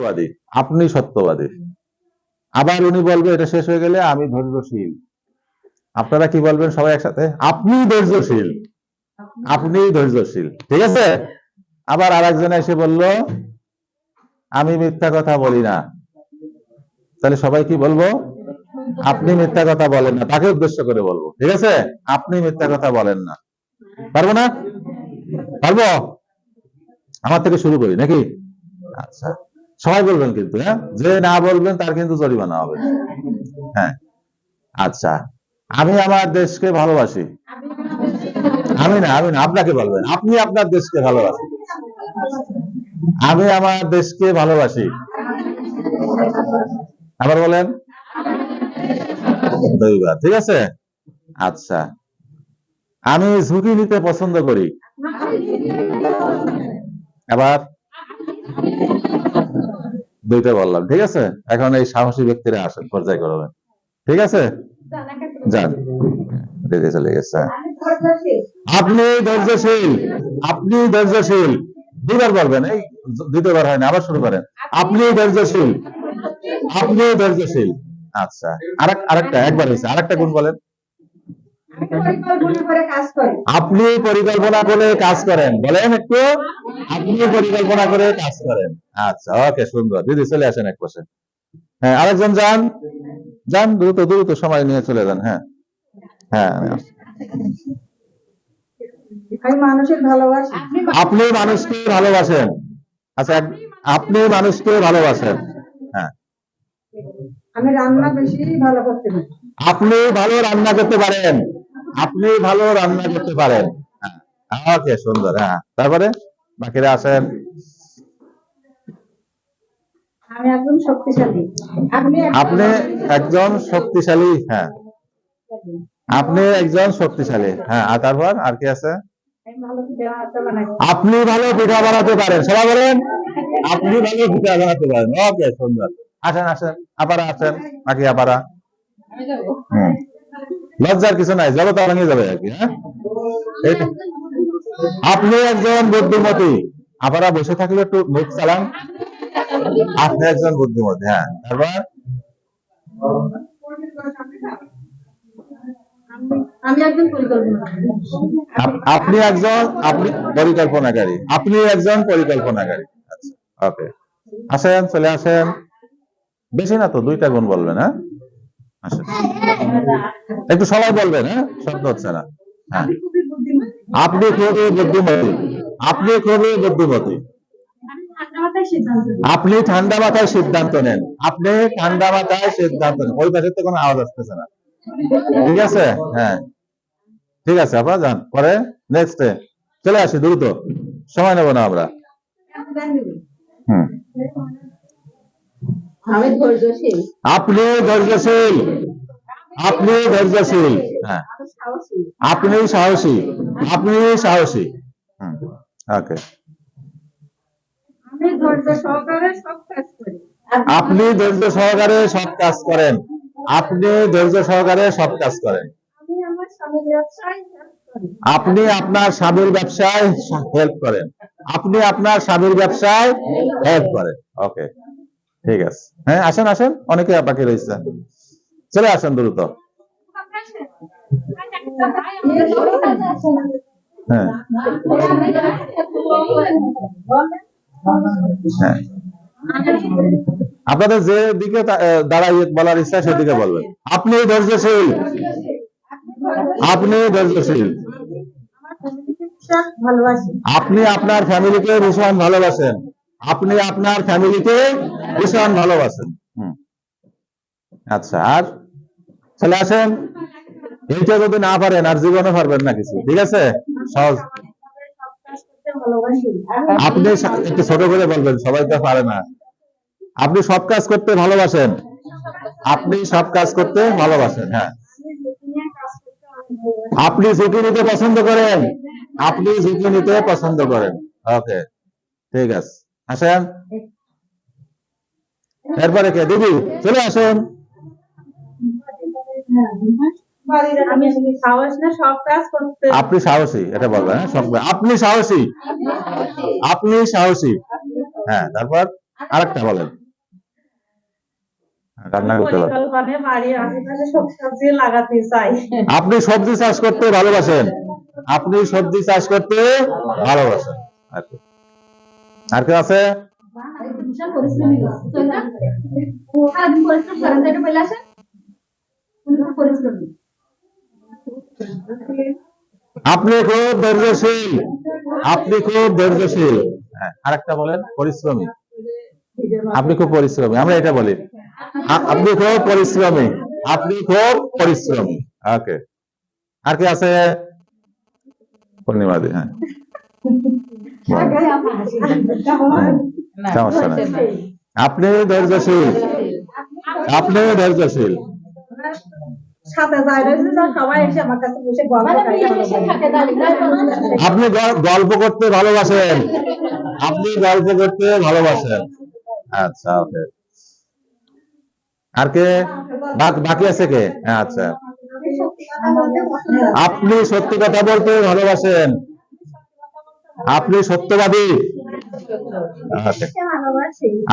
সত্যবাদী। আপনি সত্যবাদী। আবার উনি বলবে, এটা শেষ হয়ে গেলে আমি ধৈর্যশীল। আপনারা কি বলবেন সবাই একসাথে? আপনি ধৈর্যশীল। আপনি ধৈর্যশীল। ঠিক আছে? আবার আরেকজন এসে বলল, আমি মিথ্যা কথা বলি না। তাহলে সবাই কি বলব? আপনি মিথ্যা কথা বলেন না। তাকে উদ্দেশ্য করে বলব। ঠিক আছে? আপনি মিথ্যা কথা বলেন না। পারব না? পারব? আমার থেকে শুরু করি, নাকি? আচ্ছা। সবাই বলবেন কিন্তু হ্যাঁ? যে না বলবেন, তার কিন্তু জরিমানা হবে। হ্যাঁ। আচ্ছা। আমি আমার দেশকে ভালোবাসি। আমি না আমি না, আপনাকে বলবেন। আপনি আপনার দেশকে ভালোবাসেন। আমি আমার দেশকে ভালোবাসি। আবার বলেন। ঠিক আছে? আচ্ছা। আমি ঝুঁকি নিতে পছন্দ করি। আবার? দুইটা বললাম ঠিক আছে? এখন এই সাহসী ব্যক্তিরা আসেন পর্যায়ক্রমে। ঠিক আছে? যান দিদি চলে গেছে। আপনি ধৈর্যশীল আপনি ধৈর্যশীল। দুবার বলবেন এই দ্বিতীয়বার হয় না আবার শুরু করেন। আপনি ধৈর্যশীল আপনি ধৈর্যশীল। আচ্ছা আরেক আরেকটা একবার হয়েছে আরেকটা গুণ বলেন। আপনি পরিকল্পনা করে কাজ করেন। বলেন একটু। আপনি পরিকল্পনা করে কাজ করেন। আচ্ছা ওকে সুন্দর। দিদি চলে আসেন এক পাশে। হ্যাঁ আরেকজন যান। যান দ্রুত দ্রুত সময় নিয়ে চলে যান। হ্যাঁ। হ্যাঁ আপনি মানুষকে ভালোবাসেন। আচ্ছা আপনি মানুষকে ভালোবাসেন। হ্যাঁ। আমি রান্না বেশি ভালো করতে পারি। আপনি ভালো রান্না করতে পারেন। আপনি ভালো রান্না করতে পারেন। হ্যাঁ। ওকে সুন্দর হ্যাঁ। তারপরে বাকিরা আমি শক্তিশালী। আপনি একজন শক্তিশালী হ্যাঁ। আপনি একজন শক্তিশালী হ্যাঁ। আর তারপর আর কি আছে? আপনি ভালো পিঠা বানাতে পারেন। সবাই বলেন আপনি ভালো পিঠা বানাতে পারেন। ওকে সুন্দর। আসেন আসেন। আপারা আসেন বাকি আপারা? হুম। লজ্জার কিছু নাই জগৎ ভাঙিয়ে যাবে আর কি হ্যাঁ? আপনি একজন বুদ্ধিমতী। আপারা বসে থাকলে একটু মুখ চালান। আপনি একজন বুদ্ধিমতী হ্যাঁ। তারপর? আপনি একজন আপনি পরিকল্পনাকারী। আপনি একজন পরিকল্পনাকারী। আচ্ছা ওকে। আসেন চলে আসেন। বেশি না তো দুইটা গুণ বলবেন হ্যাঁ? আসেন। একটু সবাই বলবেন হ্যাঁ? শব্দ হচ্ছে না। হ্যাঁ। আপনি খুবই বুদ্ধিমতী। আপনি খুবই বুদ্ধিমতী। আপনি ঠান্ডা মাথায় সিদ্ধান্ত নেন। আপনি ঠান্ডা মাথায় সিদ্ধান্ত নেন। ওই পাশে তো কোনো আওয়াজ আসতেছে না। ঠিক আছে? হ্যাঁ। ঠিক আছে আপনারা যান। পরে নেক্সট চলে আসি দ্রুত। সময় নেব না আমরা। হুম। আপনি ধৈর্যশীল। আপনি ধৈর্যশীল। হ্যাঁ। আপনি সাহসী। আপনি সাহসী। ওকে। আমি ধৈর্য সহকারে সব কাজ করি। আপনি ধৈর্য সহকারে সব কাজ করেন। আপনি ধৈর্য সহকারে সব কাজ করেন। আপনি আপনার স্বামীর ব্যবসায় হেল্প করেন। আপনি আপনার স্বামীর ব্যবসায় হেল্প করেন। ওকে। ঠিক আছে। হ্যাঁ আসেন আসেন। অনেকে বাকি রয়েছে। চলে আসেন দ্রুত। হ্যাঁ। হ্যাঁ। আপনাদের যে দিকে দাঁড়াই বলার ইচ্ছা সেদিকে বলবেন। আপনি ধৈর্যশীল। আপনি ধৈর্যশীল। আপনি আপনার ফ্যামিলিকে ভীষণ ভালোবাসেন। আপনি আপনার ফ্যামিলিকে ভীষণ ভালোবাসেন। আচ্ছা আর? চলে আসেন। এইটা যদি না পারেন, আর জীবনে পারবেন না কিছু, ঠিক আছে? সহজ। আপনি একটু ছোট করে বলবেন, সবাই তো পারে না। আপনি সব কাজ করতে ভালোবাসেন। আপনি সব কাজ করতে ভালোবাসেন হ্যাঁ। আপনি ঝুঁকি নিতে পছন্দ করেন। আপনি ঝুঁকি নিতে পছন্দ করেন। ওকে, ঠিক আছে। আসেন। এরপরে কে? দিদি, চলে আসেন। আপনি সাহসী এটা বলবেন হ্যাঁ? আপনি সাহসী? আপনি সাহসী। হ্যাঁ তারপর আরেকটা বলেন। রান্না করতে পারেন আপনি সবজি চাষ করতে ভালোবাসেন। আপনি সবজি চাষ করতে ভালোবাসেন। আর কি? আর কি আছে? পরিশ্রমী আপনি খুব ধৈর্যশীল। আপনি খুব ধৈর্যশীল। হ্যাঁ আরেকটা বলেন, পরিশ্রমী। আপনি খুব পরিশ্রমী, আমরা এটা বলি। আপনি খুব পরিশ্রমী, আপনি খুব পরিশ্রমী। ওকে। আর কি আছে? পূর্ণিমাদি হ্যাঁ। সমস্যা নাই। আপনি ধৈর্যশীল। আপনি ধৈর্যশীল। সাথে যাই রয়েছে সবাই এসে আমার কাছে বসে গল্প মানে। আপনি গল্প করতে ভালোবাসেন। আপনি গল্প করতে ভালোবাসেন। আচ্ছা ওকে। আর কে? বাকি আছে কে? আচ্ছা। আপনি সত্যি কথা বলতে ভালোবাসেন। আপনি সত্যবাদী। আচ্ছা।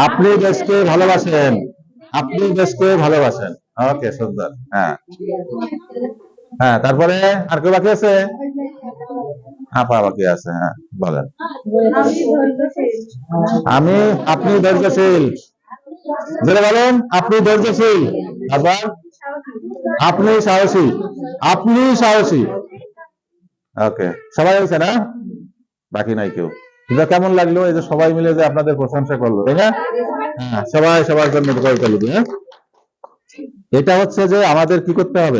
আপনি দেশকে ভালোবাসেন। আপনি দেশকে ভালোবাসেন। ওকে হ্যাঁ। হ্যাঁ তারপরে আর কেউ বাকি আছে? আপা বাকি আছে হ্যাঁ বলেন। আমি, আপনি ধৈর্যশীল। যেটা বলেন, আপনি ধৈর্যশীল। আবার আপনি সাহসী। আপনি সাহসী। ওকে সবাই হয়েছে না? বাকি নাই কেউ। এটা কেমন লাগল? এই যে সবাই মিলে যে আপনাদের প্রশংসা করল, তাই না? হ্যাঁ সবাই সবার জন্য হ্যাঁ। এটা হচ্ছে যে আমাদের কি করতে হবে?